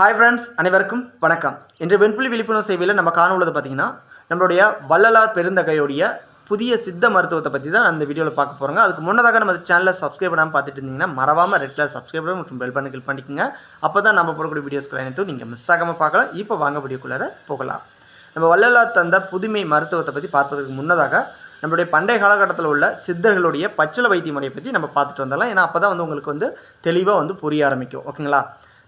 Hi friends அனைவருக்கும் வணக்கம். இன்று வெண்புலி விழிப்புணர்வு சேவையில் நம்ம காண உள்ளது பார்த்தீங்கன்னா நம்மளுடைய வள்ளலார் பெருந்தகையுடைய புதிய சித்த மருத்துவத்தை பற்றி தான் அந்த வீடியோவில் பார்க்க போகிறோங்க அதுக்கு முன்னதாக நம்ம சேனலில் சப்ஸ்கிரைப் பண்ணாமல் பார்த்துட்டு இருந்தீங்கன்னா மறவாமல் ரெட்டில் சப்ஸ்கிரைப் பண்ணி மற்றும் பெல் பண்ணி கிளிக் பண்ணிக்கோங்க. அப்போ தான் நம்ம போடக்கூடிய வீடியோஸ்களை அனைத்தும் நீங்கள் மிஸ் ஆகாமல் பார்க்கலாம். இப்போ வாங்க வீடியோக்குள்ளார போகலாம். நம்ம வள்ளலார் தந்த புதுமை மருத்துவத்தை பற்றி பார்ப்பதற்கு முன்னதாக நம்மளுடைய பண்டைய காலகட்டத்தில் உள்ள சித்தர்களுடைய பச்சில வைத்திய முறையை பற்றி நம்ம பார்த்துட்டு வந்துடலாம். ஏன்னா அப்போ தான் வந்து உங்களுக்கு வந்து தெளிவாக வந்து புரிய ஆரம்பிக்கும். ஓகேங்களா?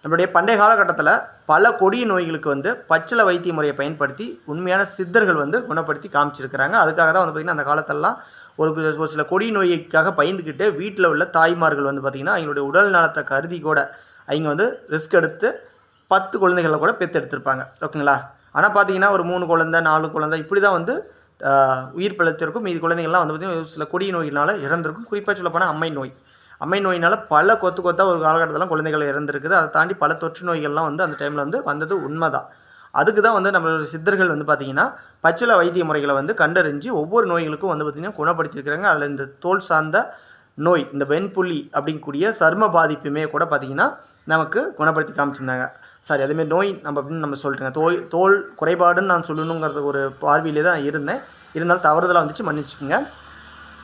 நம்மளுடைய பண்டைய காலகட்டத்தில் பல கொடிய நோய்களுக்கு வந்து பச்சில வைத்திய முறையை பயன்படுத்தி உண்மையான சித்தர்கள் வந்து குணப்படுத்தி காமிச்சிருக்கிறாங்க. அதுக்காக தான் வந்து பார்த்திங்கன்னா அந்த காலத்திலலாம் ஒரு ஒரு சில கொடி நோய்க்காக பயந்துக்கிட்டு வீட்டில் உள்ள தாய்மார்கள் வந்து பார்த்திங்கன்னா அவங்களுடைய உடல் நலத்தை கருதி கூட அவங்க வந்து ரிஸ்க் எடுத்து பத்து குழந்தைகளை கூட பெற்றெடுத்திருப்பாங்க ஓகேங்களா? ஆனால் பார்த்தீங்கன்னா ஒரு மூணு குழந்தை நாலு குழந்தை இப்படி தான் வந்து உயிர் பிழைத்திருக்கும். மீதி குழந்தைகள்லாம் வந்து பார்த்திங்கன்னா ஒரு சில கொடிய நோயினால் இறந்திருக்கும். குறிப்பாக சொல்லப்போனால் அம்மை நோய். அம்மை நோயினால் பல கொத்து கொத்தாக ஒரு காலகட்டத்தில் குழந்தைகள் இறந்துருக்குது. அதை தாண்டி பல தொற்று நோய்கள்லாம் வந்து அந்த டைமில் வந்து வந்தது உண்மைதான். அதுக்கு தான் வந்து நம்மளோட சித்தர்கள் வந்து பார்த்திங்கன்னா பச்சில வைத்திய முறைகளை வந்து கண்டறிஞ்சு ஒவ்வொரு நோய்களுக்கும் வந்து பார்த்திங்கன்னா குணப்படுத்தியிருக்கிறாங்க. அதில் இந்த தோல் சார்ந்த நோய் இந்த வெண்புள்ளி அப்படிங்கக்கூடிய சர்ம பாதிப்புமே கூட பார்த்திங்கன்னா நமக்கு குணப்படுத்தி காமிச்சிருந்தாங்க. சாரி அதேமாரி நோய் நம்ம அப்படின்னு நம்ம சொல்லிட்டுங்க. தோல் தோல் குறைபாடுன்னு நான் சொல்லணுங்கிறது ஒரு பார்வையிலே தான் இருந்தேன். இருந்தாலும் தவறுதலாக வந்துச்சு மன்னிச்சுக்கோங்க.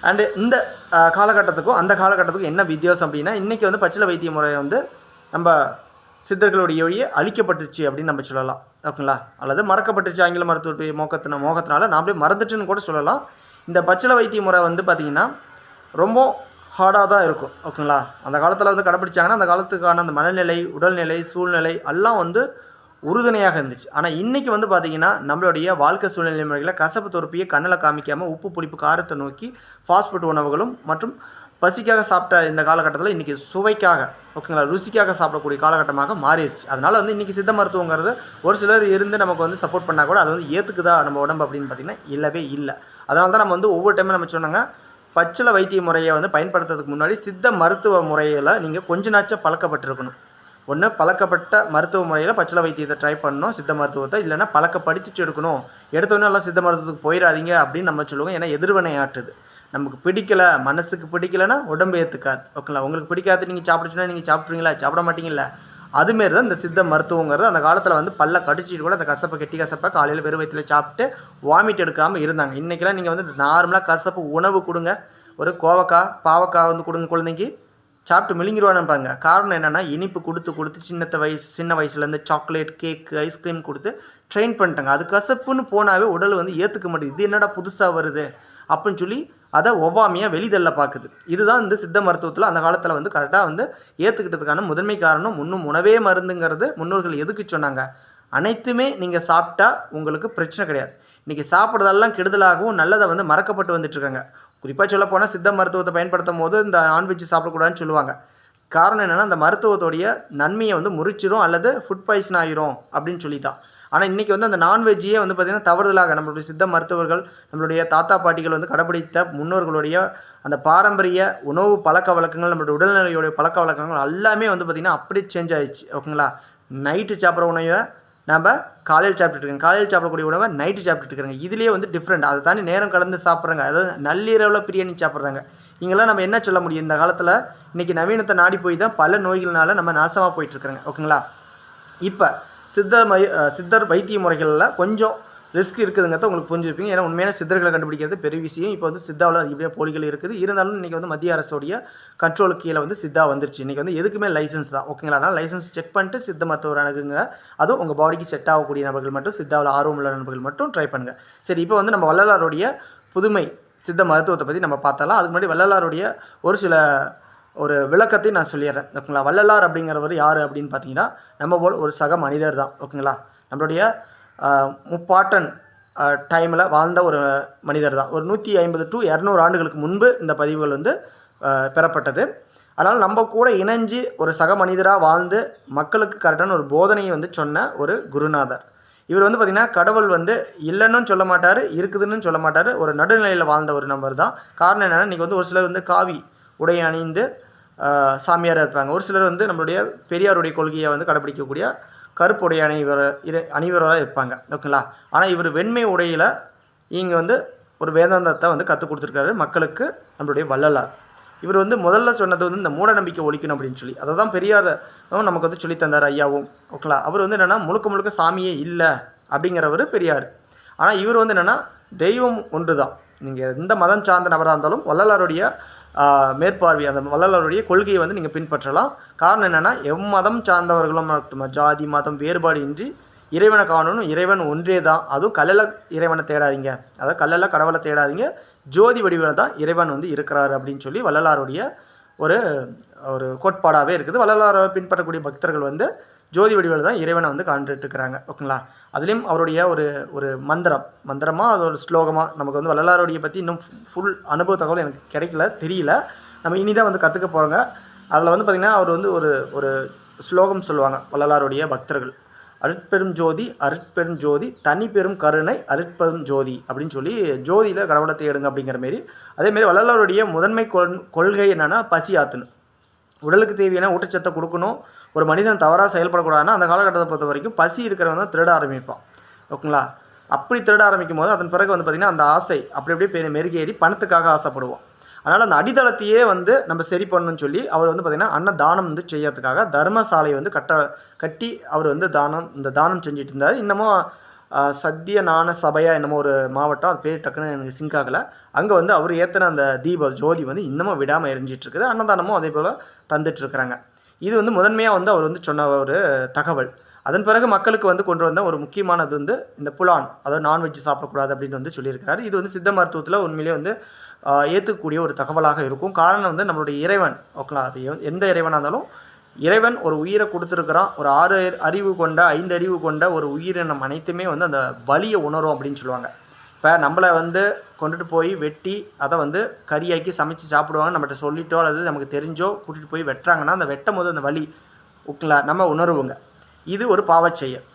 அண்டு இந்த uh, காலகட்டத்துக்கும் அந்த காலகட்டத்துக்கும் என்ன வித்தியாசம் அப்படின்னா இன்றைக்கி வந்து பச்சில வைத்திய முறை வந்து நம்ம சித்தர்களுடைய வழியே அழிக்கப்பட்டுச்சு அப்படின்னு நம்ம சொல்லலாம். ஓகேங்களா? அல்லது மறக்கப்பட்டுச்சு ஆங்கில மருத்துவத்துடைய மோக்கத்தின மோகத்தினால நாமளே மறந்துட்டுன்னு கூட சொல்லலாம். இந்த பச்சில வைத்திய முறை வந்து பார்த்திங்கன்னா ரொம்ப ஹார்டாக தான் இருக்கும். ஓகேங்களா? அந்த காலத்தில் வந்து கடைப்பிடிச்சாங்கன்னா அந்த காலத்துக்கான அந்த மனநிலை உடல்நிலை சூழ்நிலை எல்லாம் வந்து உறுதுணையாக இருந்துச்சு. ஆனால் இன்றைக்கி வந்து பார்த்திங்கன்னா நம்மளுடைய வாழ்க்கை சூழ்நிலை முறைகளை கசப்பு தொறுப்பியை கண்ணில் காமிக்காமல் உப்பு புளிப்பு காரத்தை நோக்கி ஃபாஸ்ட் ஃபுட் உணவுகளும் மற்றும் பசிக்காக சாப்பிட்ட இந்த காலகட்டத்தில் இன்றைக்கி சுவைக்காக ஓகேங்களா ருசிக்காக சாப்பிடக்கூடிய காலகட்டமாக மாறிடுச்சு. அதனால் வந்து இன்றைக்கி சித்த மருத்துவங்கிறது ஒரு சிலர் இருந்து நமக்கு வந்து சப்போர்ட் பண்ணால் கூட அது வந்து ஏற்றுக்குதா நம்ம உடம்பு அப்படின்னு பார்த்திங்கன்னா இல்லவே இல்லை. அதனால தான் நம்ம வந்து ஒவ்வொரு டைமும் நம்ம சொன்னாங்க பச்சில வைத்திய முறையை வந்து பயன்படுத்துறதுக்கு முன்னாடி சித்த மருத்துவ முறையில் நீங்கள் கொஞ்ச நாச்சும் பழக்கப்பட்டிருக்கணும். ஒன்று பழக்கப்பட்ட மருத்துவ முறையில் பச்சில வைத்தியத்தை ட்ரை பண்ணணும் சித்த மருத்துவத்தை. இல்லைன்னா பழக்கப்படுத்திட்டு எடுக்கணும். எடுத்தோடனே எல்லாம் சித்த மருத்துவத்துக்கு போயிடாதீங்க அப்படின்னு நம்ம சொல்லுவோம். ஏன்னா எதிர்வினை ஆட்டுது நமக்கு பிடிக்கல மனசுக்கு பிடிக்கலன்னா உடம்பு ஏற்றுக்காது ஓகேங்களா? உங்களுக்கு பிடிக்காது நீங்கள் சாப்பிட நீங்கள் சாப்பிட்றீங்களா சாப்பிட மாட்டீங்களா அதுமாரி தான் இந்த சித்த மருத்துவங்கிறது அந்த காலத்தில் வந்து பல்ல கடிச்சிட்டு கூட அந்த கசப்பை கெட்டி கசப்பை காலையில் வெறும் வயிற்றில் சாப்பிட்டு வாமிட் எடுக்காமல் இருந்தாங்க. இன்றைக்கெல்லாம் நீங்கள் வந்து நார்மலாக கசப்பு உணவு கொடுங்க. ஒரு கோவக்காய் பாவக்காய் வந்து கொடுங்க குழந்தைக்கு. சாப்பிட்டு மிளிங்கிடுவானுப்பாங்க காரணம் என்னென்னா இனிப்பு கொடுத்து கொடுத்து சின்னத்த வயசு சின்ன வயசுலேருந்து சாக்லேட் கேக்கு ஐஸ்கிரீம் கொடுத்து ட்ரெயின் பண்ணிட்டாங்க. அது கசப்புன்னு போனாவே உடல் வந்து ஏற்றுக்க மாட்டேங்குது. இது என்னடா புதுசாக வருது? அப்படின்னு சொல்லி அதை ஒவ்வாமையாக வெளிதள்ள பார்க்குது இதுதான் இந்த சித்த மருத்துவத்தில் அந்த காலத்தில் வந்து கரெக்டாக வந்து ஏற்றுக்கிட்டதுக்கான முதன்மை காரணம். முன்னும் உணவே மருந்துங்கிறது முன்னோர்கள் எதுக்கு சொன்னாங்க? அனைத்துமே நீங்கள் சாப்பிட்டா உங்களுக்கு பிரச்சனை கிடையாது. இன்றைக்கி சாப்பிட்றதெல்லாம் கெடுதலாகவும் நல்லதை வந்து மறக்கப்பட்டு வந்துட்டுருக்காங்க குறிப்பாக சொல்ல போனால் சித்த மருத்துவத்தை பயன்படுத்தும் போது இந்த நான்வெஜ் சாப்பிடக்கூடாதுன்னு சொல்லுவாங்க. காரணம் என்னென்னா அந்த மருத்துவத்துடைய நன்மையை வந்து முறிச்சிரும் அல்லது ஃபுட் பாய்சன் ஆயிரும் அப்படின்னு சொல்லி தான் ஆனால் இன்றைக்கி வந்து அந்த நான்வெஜ்ஜையே வந்து பார்த்திங்கன்னா தவறுதலாக நம்மளுடைய சித்த மருத்துவர்கள் நம்மளுடைய தாத்தா பாட்டிகள் வந்து கடைபிடித்த முன்னோர்களுடைய அந்த பாரம்பரிய உணவு பழக்க வழக்கங்கள் நம்மளுடைய உடல்நிலையுடைய பழக்க வழக்கங்கள் எல்லாமே வந்து பார்த்திங்கன்னா அப்படியே சேஞ்ச் ஆயிடுச்சு. ஓகேங்களா? நைட்டு சாப்பிட்ற உணவை நம்ம காலையில் சாப்பிட்டுட்டு இருக்கோம் காலையில் சாப்பிடக்கூடிய உணவை நைட்டு சாப்பிட்டுட்டு இருக்கிறாங்க இதுலேயே வந்து டிஃப்ரெண்ட் அதை தாண்டி நேரம் கலந்து சாப்பிட்றாங்க. அதாவது நள்ளிரவில் பிரியாணி சாப்பிட்றாங்க. இங்கெல்லாம் நம்ம என்ன சொல்ல முடியும்? இந்த காலத்தில் இன்றைக்கி நவீனத்தை நாடி போய் தான் பல நோய்கள்னால நம்ம நாசமாக போயிட்டுருக்குறாங்க ஓகேங்களா? இப்போ சித்தர் மை சித்தர் வைத்திய முறைகளில் கொஞ்சம் ரிஸ்க் இருக்குதுங்கிறத உங்களுக்கு புரிஞ்சுருப்பீங்க. ஏன்னா உண்மையான சித்தர்களை கண்டுபிடிக்கிறது பெரிய விஷயம். இப்போ வந்து சித்தாவில் இப்படியே போலிகள் இருக்குது. இருந்தாலும் இன்றைக்கி வந்து மத்திய அரசோடைய கண்ட்ரோலுக்கு கீழே வந்து சித்தா வந்துருச்சு. இன்றைக்கி வந்து எதுக்குமே லைசன்ஸ் தான். ஓகேங்களா அதனால் லைசன்ஸ் செக் பண்ணிட்டு சித்த மருத்துவர் அணுகுங்க. அதுவும் உங்கள் பாடிக்கு செட் ஆகக்கூடிய நபர்கள் மட்டும் சித்தாவில் ஆர்வம் உள்ள நபர்கள் மட்டும் ட்ரை பண்ணுங்கள் சரி இப்போ வந்து நம்ம வள்ளலாருடைய புதுமை சித்த மருத்துவத்தை பற்றி நம்ம பார்த்தலாம் அதுக்கு முன்னாடி வள்ளலாருடைய ஒரு சில ஒரு விளக்கத்தை நான் சொல்லிடுறேன். ஓகேங்களா? வள்ளலார் அப்படிங்கிறவர் யார் அப்படின்னு பார்த்தீங்கன்னா நம்ம போல் ஒரு சக மனிதர் தான். ஓகேங்களா? நம்மளுடைய முப்பாட்டன் டைமில் வாழ்ந்த ஒரு மனிதர் தான். ஒரு நூற்றி ஐம்பது டு இரநூறு ஆண்டுகளுக்கு முன்பு இந்த பதிவுகள் வந்து பெறப்பட்டது. அதனால் நம்ம கூட இணைஞ்சு ஒரு சக மனிதராக வாழ்ந்து மக்களுக்கு கரெக்டான ஒரு போதனையை வந்து சொன்ன ஒரு குருநாதர். இவர் வந்து பார்த்திங்கன்னா கடவுள் வந்து இல்லைன்னு சொல்ல மாட்டார் இருக்குதுன்னு சொல்ல மாட்டார். ஒரு நடுநிலையில் வாழ்ந்த ஒரு நபர் தான். காரணம் என்னென்னா இன்றைக்கி வந்து ஒரு சிலர் வந்து காவி உடை அணிந்து சாமியாராக இருப்பாங்க. ஒரு சிலர் வந்து நம்மளுடைய பெரியாருடைய கொள்கையை வந்து கடைப்பிடிக்கக்கூடிய கருப்பு உடை அணிவர இரு அணிவராக இருப்பாங்க. ஓகேங்களா? ஆனால் இவர் வெண்மை உடையில் இங்கே வந்து ஒரு வேதாந்தத்தை வந்து கற்றுக் கொடுத்துருக்காரு. மக்களுக்கு நம்மளுடைய வள்ளலார். இவர் வந்து முதல்ல சொன்னது வந்து இந்த மூட நம்பிக்கை ஒழிக்கணும் அப்படின்னு சொல்லி. அதை தான் பெரியார் நமக்கு வந்து சொல்லித்தந்தார் ஐயாவும். ஓகேங்களா? அவர் வந்து என்னென்னா முழுக்க முழுக்க சாமியே இல்லை அப்படிங்கிறவர் பெரியார். ஆனால் இவர் வந்து என்னென்னா தெய்வம் ஒன்று தான் நீங்கள் எந்த மதம் சார்ந்த நபராக இருந்தாலும் வள்ளலாருடைய மேற்பார்வை அந்த வள்ளலாருடைய கொள்கையை வந்து நீங்கள் பின்பற்றலாம். காரணம் என்னென்னா எம்மதம் சார்ந்தவர்களும் மட்டும் ஜாதி மதம் வேறுபாடு இன்றி இறைவனை காணணும் இறைவன் ஒன்றே தான். அதுவும் கல்லல இறைவனை தேடாதீங்க. அதாவது கல்லல கடவுளை தேடாதீங்க. ஜோதி வடிவில் தான் இறைவன் வந்து இருக்கிறார் அப்படின்னு சொல்லி வள்ளலாருடைய ஒரு ஒரு கோட்பாடாகவே இருக்குது. வள்ளலாரை பின்பற்றக்கூடிய பக்தர்கள் வந்து ஜோதி வடிவில் தான் இறைவனை வந்து காண்டுட்டு இருக்கிறாங்க ஓகேங்களா? அதுலேயும் அவருடைய ஒரு ஒரு மந்திரம் மந்திரமாக அது ஒரு ஸ்லோகமாக நமக்கு வந்து வள்ளலாருடைய பற்றி இன்னும் ஃபுல் அனுபவ தகவல் எனக்கு கிடைக்கல தெரியல. நம்ம இனி தான் வந்து கற்றுக்க போகிறோங்க அதில் வந்து பார்த்திங்கன்னா அவர் வந்து ஒரு ஒரு ஸ்லோகம் சொல்லுவாங்க வள்ளலாருடைய பக்தர்கள். அருட்பெரும் ஜோதி அருட்பெரும் ஜோதி தனி பெரும் கருணை அருட்பெரும் ஜோதி அப்படின்னு சொல்லி ஜோதியில் கடவுளை தேடுங்க அப்படிங்கிற மாரி. அதேமாரி வள்ளலாருடைய முதன்மை கொள் கொள்கை என்னென்னா பசி ஆற்றணும் உடலுக்கு தேவையான ஊட்டச்சத்தை கொடுக்கணும் ஒரு மனிதன் தவறாக செயல்படக்கூடாதுன்னா அந்த காலகட்டத்தை பொறுத்த வரைக்கும் பசி இருக்கிறவன் தான் திருட ஆரம்பிப்பான். ஓகேங்களா? அப்படி திருட ஆரம்பிக்கும் போது அதன் பிறகு வந்து பார்த்திங்கன்னா அந்த ஆசை அப்படி அப்படியே பெரிய மெருகேறி பணத்துக்காக ஆசைப்படுவோம் அதனால் அந்த அடித்தளத்தையே வந்து நம்ம சரி பண்ணணும்னு சொல்லி அவர் வந்து பார்த்திங்கன்னா அன்னதானம் வந்து செய்யறதுக்காக தர்மசாலை வந்து கட்ட கட்டி அவர் வந்து தானம் இந்த தானம் செஞ்சுட்டு இருந்தார். இன்னமும் ஆஹ், சத்திய நாண சபையா என்னமோ ஒரு மாவட்டம் அது பேர் டக்குன்னு எனக்கு சிங்க் ஆகலை. அங்கே வந்து அவர் ஏற்றின அந்த தீப ஜோதி வந்து இன்னமும் விடாமல் எரிஞ்சிட்ருக்குது அன்னதானமும் அதே போல் தந்துட்டுருக்குறாங்க இது வந்து முதன்மையாக வந்து அவர் வந்து சொன்ன ஒரு தகவல். அதன் பிறகு மக்களுக்கு வந்து கொண்டு வந்த ஒரு முக்கியமானது வந்து இந்த புலான். அதாவது நான்வெஜ் சாப்பிடக்கூடாது அப்படின்னு வந்து சொல்லியிருக்கிறார். இது வந்து சித்த மருத்துவத்தில் உண்மையிலே வந்து ஏற்றுக்கக்கூடிய ஒரு தகவலாக இருக்கும். காரணம் வந்து நம்மளுடைய இறைவன் ஓகேங்களா? அது எந்த இறைவனாக இருந்தாலும் இறைவன் ஒரு உயிரை கொடுத்துருக்குறான். ஒரு ஆறு அறிவு கொண்ட ஐந்து அறிவு கொண்ட ஒரு உயிரினம் அனைத்துமே வந்து அந்த வலியை உணரும் அப்படின்னு சொல்லுவாங்க. இப்போ நம்மளை வந்து கொண்டுட்டு போய் வெட்டி அதை வந்து கறியாக்கி சமைச்சு சாப்பிடுவாங்க நம்மகிட்ட சொல்லிட்டோ அல்லது நமக்கு தெரிஞ்சோ கூட்டிகிட்டு போய் வெட்டுறாங்கன்னா அந்த வெட்டும் போது அந்த வலி உக்கலாம் நம்ம உணர்வுங்க. இது ஒரு பாவச்செயல்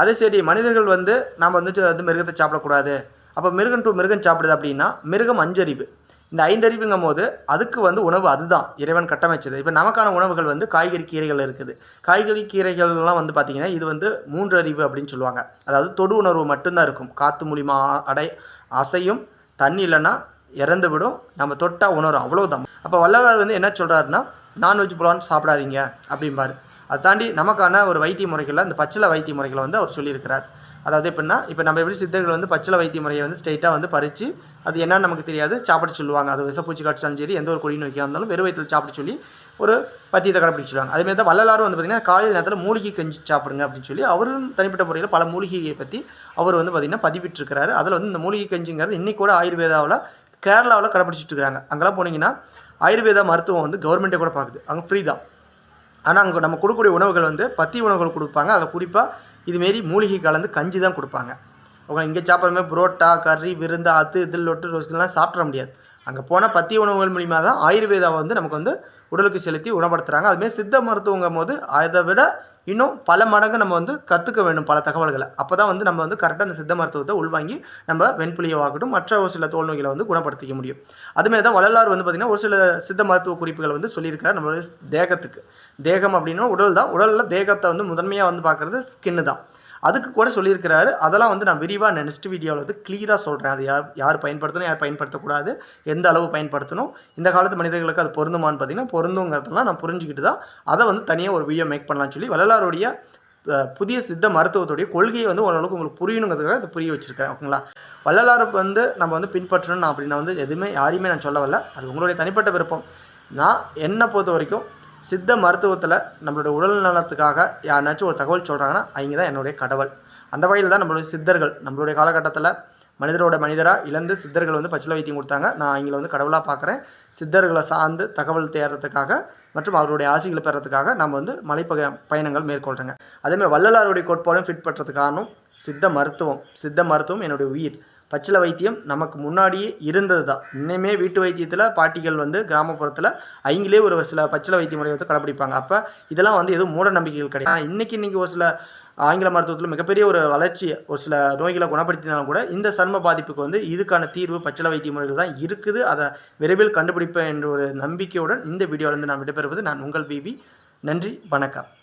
அதே சரி மனிதர்கள் வந்து நாம் வந்துட்டு வந்து மிருகத்தை சாப்பிடக்கூடாது. அப்போ மிருகம் டு மிருகம் சாப்பிடுது அப்படின்னா மிருகம் அஞ்சறிவு. இந்த ஐந்தறிவுங்கும் போது அதுக்கு வந்து உணவு அதுதான் இறைவன் கட்டமைச்சது. இப்போ நமக்கான உணவுகள் வந்து காய்கறி கீரைகள் இருக்குது. காய்கறி கீரைகள்லாம் வந்து பார்த்திங்கன்னா இது வந்து மூன்று அறிவு அப்படின்னு சொல்லுவாங்க. அதாவது தொடு உணர்வு மட்டும்தான் இருக்கும். காற்று மூலிமா அடை அசையும் தண்ணி இல்லைன்னா இறந்து விடும். நம்ம தொட்டால் உணரும். அவ்வளோதான் அப்போ வல்லவர் வந்து என்ன சொல்கிறாருன்னா நான்வெஜ் புலான் சாப்பிடாதீங்க. அப்படிம்பாரு. அதை தாண்டி நமக்கான ஒரு வைத்திய முறைகளில் இந்த பச்சிலை வைத்திய முறைகளை வந்து அவர் சொல்லியிருக்கிறார். அதாவது எப்படின்னா இப்போ நம்ம எப்படி சித்தர்கள் வந்து பச்சளை வைத்திய முறையை வந்து ஸ்ட்ரெயிட்டாக வந்து பறித்து அது என்னன்னு நமக்கு தெரியாது சாப்பிட சொல்லுவாங்க. அது விசப்பூச்சி காட்டு சரி எந்த ஒரு கொடி நோய்க்காக இருந்தாலும் வெறும் வயிற்றில் சாப்பிட சொல்லி ஒரு பத்தியத்தை கடைப்பிடிச்சு சொல்லுவாங்க அதேமாதிரி தான் வள்ளலாரும் வந்து பார்த்திங்கன்னா காலையில் நேரத்தில் மூலிகை கஞ்சி சாப்பிடுங்க அப்படின்னு சொல்லி அவரும் தனிப்பட்ட முறையில் பல மூலிகையை பற்றி அவர் வந்து பார்த்திங்கன்னா பதிவிட்டிருக்கிறாரு. அதில் வந்து இந்த மூலிகை கஞ்சிங்கிறது இன்றைக்கி கூட ஆயுர்வேதாவில் கேரளாவில் கடைப்பிடிச்சிட்டு இருக்காங்க. அங்கெல்லாம் போனீங்கன்னா ஆயுர்வேதா மருத்துவம் வந்து கவர்மெண்ட்டே கூட பார்க்குது அங்கே ஃப்ரீ தான். ஆனால் அங்கே நம்ம கொடுக்கக்கூடிய உணவுகள் வந்து பத்தி உணவுகள் கொடுப்பாங்க. அதில் குறிப்பாக இதுமாரி மூலிகை கலந்து கஞ்சி தான் கொடுப்பாங்க. அவங்க இங்கே சாப்பிட்றமே புரோட்டா கறி விருந்து அத்து இதில் லொட்டு ரோஸ்லாம் சாப்பிட முடியாது. அங்கே போனால் பத்திய உணவுகள் மூலிமா தான் ஆயுர்வேதாவை வந்து நமக்கு வந்து உடலுக்கு செலுத்தி குணப்படுத்துகிறாங்க அதுமாரி சித்த மருத்துவங்கும் போது அதை விட இன்னும் பல மடங்கு நம்ம வந்து கற்றுக்க வேண்டும் பல தகவல்களை. அப்போ தான் வந்து நம்ம வந்து கரெக்டாக அந்த சித்த மருத்துவத்தை உள்வாங்கி நம்ம வெண்புலியவாகட்டும் மற்ற ஒரு சில தோல் நோய்களை வந்து குணப்படுத்திக்க முடியும். அதுமாரி தான் வள்ளலார் வந்து பார்த்திங்கன்னா ஒரு சில சித்த மருத்துவ குறிப்புகள் வந்து சொல்லியிருக்காரு நம்மளுடைய தேகத்துக்கு. தேகம் அப்படின்னா உடல் தான். உடலில் தேகத்தை வந்து முதன்மையாக வந்து பார்க்குறது ஸ்கின்னு தான். அதுக்கு கூட சொல்லியிருக்கிறாரு. அதெல்லாம் வந்து நான் விரிவாக நெக்ஸ்ட் வீடியோவில் வந்து கிளியராக சொல்கிறேன் அது யார் யார் பயன்படுத்தணும் யார் பயன்படுத்தக்கூடாது எந்த அளவு பயன்படுத்தணும் இந்த காலத்து மனிதர்களுக்கு அது பொருந்துமான்னு பார்த்தீங்கன்னா பொருந்துங்கிறதெல்லாம் நான் புரிஞ்சுக்கிட்டு தான் அதை வந்து தனியாக ஒரு வீடியோ மேக் பண்ணலாம்னு சொல்லி வள்ளலாருடைய புதிய சித்த மருத்துவத்துடைய கொள்கையை வந்து ஓரளவுக்கு உங்களுக்கு புரியணுங்கிறதுக்காக அதை புரிய வச்சுருக்கேன். ஓகேங்களா? வள்ளலாறு வந்து நம்ம வந்து பின்பற்றணும் அப்படின்னா வந்து எதுவுமே யாரையுமே நான் சொல்ல வரல அது உங்களுடைய தனிப்பட்ட விருப்பம். நான் என்னை பொறுத்த வரைக்கும் சித்த மருத்துவத்தில் நம்மளுடைய உடல் நலத்துக்காக யாருனாச்சும் ஒரு தகவல் சொல்கிறாங்கன்னா அவங்க தான் என்னுடைய கடவுள். அந்த வகையில் தான் நம்மளுடைய சித்தர்கள் நம்மளுடைய காலகட்டத்தில் மனிதரோட மனிதராக இழந்து சித்தர்கள் வந்து பச்சில வைத்தியம் கொடுத்தாங்க. நான் அவங்கள வந்து கடவுளாக பார்க்குறேன் சித்தர்களை சார்ந்து தகவல் தேடுறதுக்காக மற்றும் அவருடைய ஆசைகளை பெறத்துக்காக நம்ம வந்து மலைப்பக பயணங்கள் மேற்கொள்கிறேங்க அதேமாதிரி வள்ளலாருடைய கோட்பாடும் ஃபிட் பண்ணுறதுக்கானும் சித்த மருத்துவம் சித்த மருத்துவம் என்னுடைய உயிர். பச்சில வைத்தியம் நமக்கு முன்னாடியே இருந்தது தான் இன்னுமே வீட்டு வைத்தியத்தில் பாட்டிகள் வந்து கிராமப்புறத்தில் அவங்களே ஒரு சில பச்சில வைத்திய முறையை வந்து கடைப்பிடிப்பாங்க அப்போ இதெல்லாம் வந்து எதுவும் மூட நம்பிக்கைகள் கிடையாது. ஆனா, இன்னைக்கு இன்னைக்கு ஒரு சில ஆங்கில மருத்துவத்தில் மிகப்பெரிய ஒரு வளர்ச்சி ஒரு சில நோய்களை குணப்படுத்தினாலும் கூட இந்த சர்ம பாதிப்புக்கு வந்து இதுக்கான தீர்வு பச்சில வைத்திய முறைகள் தான் இருக்குது. அதை விரைவில் கண்டுபிடிப்பேன் என்ற ஒரு நம்பிக்கையுடன் இந்த வீடியோவிலேருந்து நான் விடைபெறுவது நான் உங்கள் பிபி நன்றி வணக்கம்.